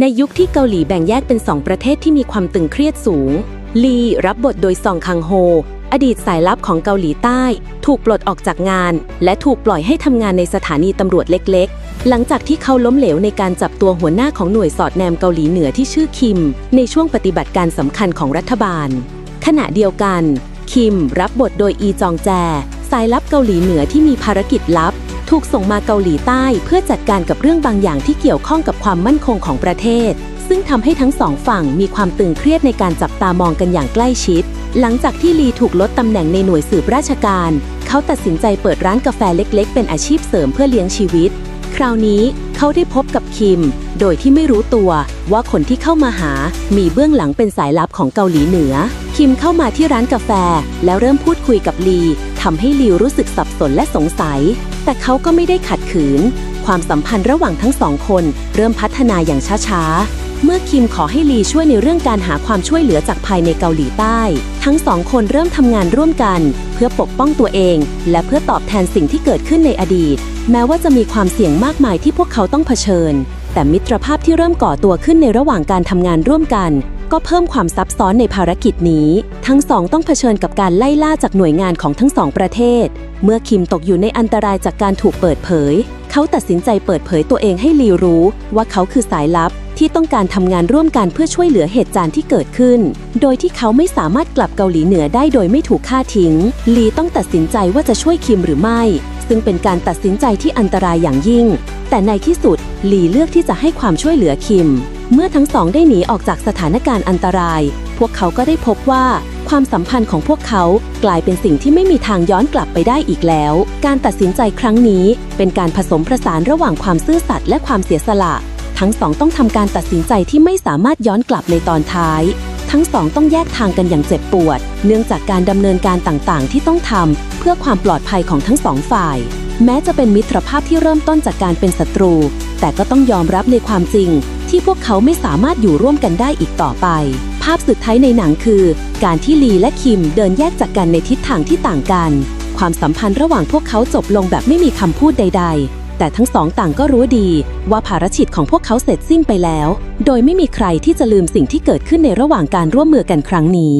ในยุคที่เกาหลีแบ่งแยกเป็นสองประเทศที่มีความตึงเครียดสูง ลีรับบทโดยซองคังโฮ อดีตสายลับของเกาหลีใต้ ถูกปลดออกจากงาน และถูกปล่อยให้ทำงานในสถานีตำรวจเล็กๆ หลังจากที่เขาล้มเหลวในการจับตัวหัวหน้าของหน่วยสอดแนมเกาหลีเหนือที่ชื่อคิม ในช่วงปฏิบัติการสำคัญของรัฐบาล ขณะเดียวกัน คิมรับบทโดยอีจองแจ สายลับเกาหลีเหนือที่มีภารกิจลับ ถูกส่งมาเกาหลีใต้เพื่อจัดการกับเรื่องบางอย่างที่เกี่ยวข้องกับความมั่นคงของประเทศ ซึ่งทำให้ทั้งสองฝั่งมีความตึงเครียดในการจับตามองกันอย่างใกล้ชิด หลังจากที่ลีถูกลดตำแหน่งในหน่วยสืบราชการ เขาตัดสินใจเปิดร้านกาแฟเล็ก ๆ เป็นอาชีพเสริมเพื่อเลี้ยงชีวิต คราวนี้เขาได้พบกับคิม โดยที่ไม่รู้ตัวว่าคนที่เข้ามาหา มีเบื้องหลังเป็นสายลับของเกาหลีเหนือ คิมเข้ามาที่ร้านกาแฟ แล้วเริ่มพูดคุยกับลีทำให้ลีรู้สึกสับสนและสงสัย แต่เขาก็ไม่ได้ขัดขืน ความสัมพันธ์ระหว่างทั้งสองคน เริ่มพัฒนาอย่างช้าๆ เมื่อคิมขอให้ลีช่วยในเรื่องการหาความช่วยเหลือจากภายในเกาหลีใต้ ทั้งสองคนเริ่มทำงานร่วมกัน เพื่อปกป้องตัวเอง และเพื่อตอบแทนสิ่งที่เกิดขึ้นในอดีต แม้ว่าจะมีความเสี่ยงมากมายที่พวกเขาต้องเผชิญ แต่มิตรภาพที่เริ่มก่อตัวขึ้นในระหว่างการทำงานร่วมกัน ก็เพิ่มความซับซ้อนในภารกิจนี้ ทั้งสองต้องเผชิญกับการไล่ล่าจากหน่วยงานของทั้งสองประเทศ เมื่อคิมตกอยู่ในอันตรายจากการถูกเปิดเผย เขาตัดสินใจเปิดเผยตัวเองให้ลีรู้ ว่าเขาคือสายลับที่ต้องการทำงานร่วมกันเพื่อช่วยเหลือเหตุการณ์ที่เกิดขึ้น โดยที่เขาไม่สามารถกลับเกาหลีเหนือได้โดยไม่ถูกฆ่าทิ้ง ลีต้องตัดสินใจว่าจะช่วยคิมหรือไม่ ซึ่งเป็นการตัดสินใจที่อันตรายอย่างยิ่ง แต่ในที่สุดลีเลือกที่จะให้ความช่วยเหลือคิม เมื่อทั้งสองได้หนีออกจากสถานการณ์อันตราย พวกเขาก็ได้พบว่าความสัมพันธ์ของพวกเขากลายเป็นสิ่งที่ไม่มีทางย้อนกลับไปได้อีกแล้ว การตัดสินใจครั้งนี้เป็นการผสมผสานระหว่างความซื่อสัตย์และความเสียสละ ทั้งสองต้องทำการตัดสินใจที่ไม่สามารถย้อนกลับในตอนท้าย ทั้งสองต้องแยกทางกันอย่างเจ็บปวด เนื่องจากการดำเนินการต่างๆ ที่ต้องทำเพื่อความปลอดภัยของทั้งสองฝ่าย แม้จะเป็นมิตรภาพที่เริ่มต้นจากการเป็นศัตรู แต่ก็ต้องยอมรับในความจริง ที่พวกเขาไม่สามารถอยู่ร่วมกันได้อีกต่อไป ภาพสุดท้ายในหนังคือ การที่ลีและคิมเดินแยกจากกันในทิศทางที่ต่างกัน ความสัมพันธ์ระหว่างพวกเขาจบลงแบบไม่มีคำพูดใด ๆ แต่ทั้งสองต่างก็รู้ดี ว่าภารกิจของพวกเขาเสร็จสิ้นไปแล้ว โดยไม่มีใครที่จะลืมสิ่งที่เกิดขึ้นในระหว่างการร่วมมือกันครั้งนี้